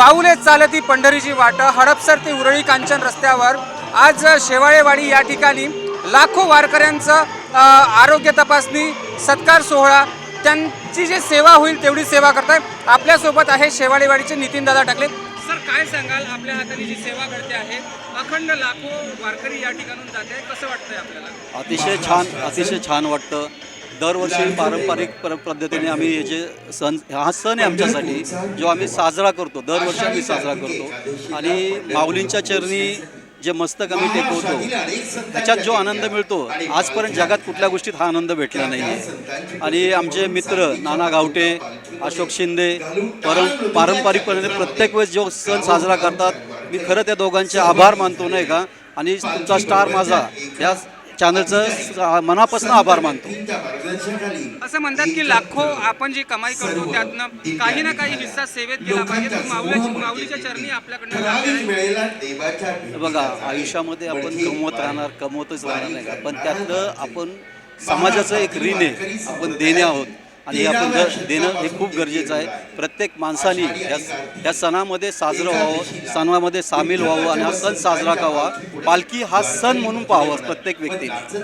पाऊले चालती पंढरीची वाट हडपसर ते उरळी कांचन रस्त्यावर. आज शेवाळेवाडी या ठिकाणी लाखो वारकऱ्यांचं आरोग्य तपासणी सत्कार सोहळा. त्यांची जी सेवा होईल तेवढी सेवा करताय. आपल्यासोबत आहे शेवाळेवाडीचे नितीन दादा टाकले. सर काय सांगाल आपल्या हाताने जी सेवा घडते आहे? अखंड लाखो वारकरी या ठिकाणून जाते कसं वाटतंय आपल्याला? अतिशय छान अतिशय छान वाटतं. दरवर्षी पारंपरिक पर पद्धतीने आम्ही हे जे सण हा सण आहे आमच्यासाठी जो आम्ही साजरा करतो. दरवर्षी आम्ही साजरा करतो. आणि माऊलींच्या चरणी जे मस्तक आम्ही टेकवतो त्याच्यात जो आनंद मिळतो आजपर्यंत जगात कुठल्या गोष्टीत हा आनंद भेटला नाही आहे आणि आमचे मित्र नाना गावटे अशोक शिंदे परं पारंपरिकपणे प्रत्येक वेळेस जो सण साजरा करतात मी खरं त्या दोघांचे आभार मानतो नाही का? आणि तुमचा स्टार माझा या चॅनलचं मनापासून आभार मानतो. असं म्हणतात की लाखो आपण जी कमाई करतो त्यातनं काही ना काही हिस्सा सेवेत गेला पाहिजे. माऊलीच्या माऊलीच्या चरणी आपल्याकडनं बघा आयुष्यामध्ये आपण कमवत राहणार कमवतच राहणार नाही का? पण त्यातलं आपण समाजाचं एक ऋण आहे. आपण देणे आहोत. आणि हे आपण द- देणं हे खूप गरजेचं आहे. प्रत्येक माणसाने या या सणामध्ये साजरं व्हावं सणामध्ये सामील व्हावं आणि हा सण साजरा करावा. पालखी हा सण म्हणून पाहावा प्रत्येक व्यक्तीने.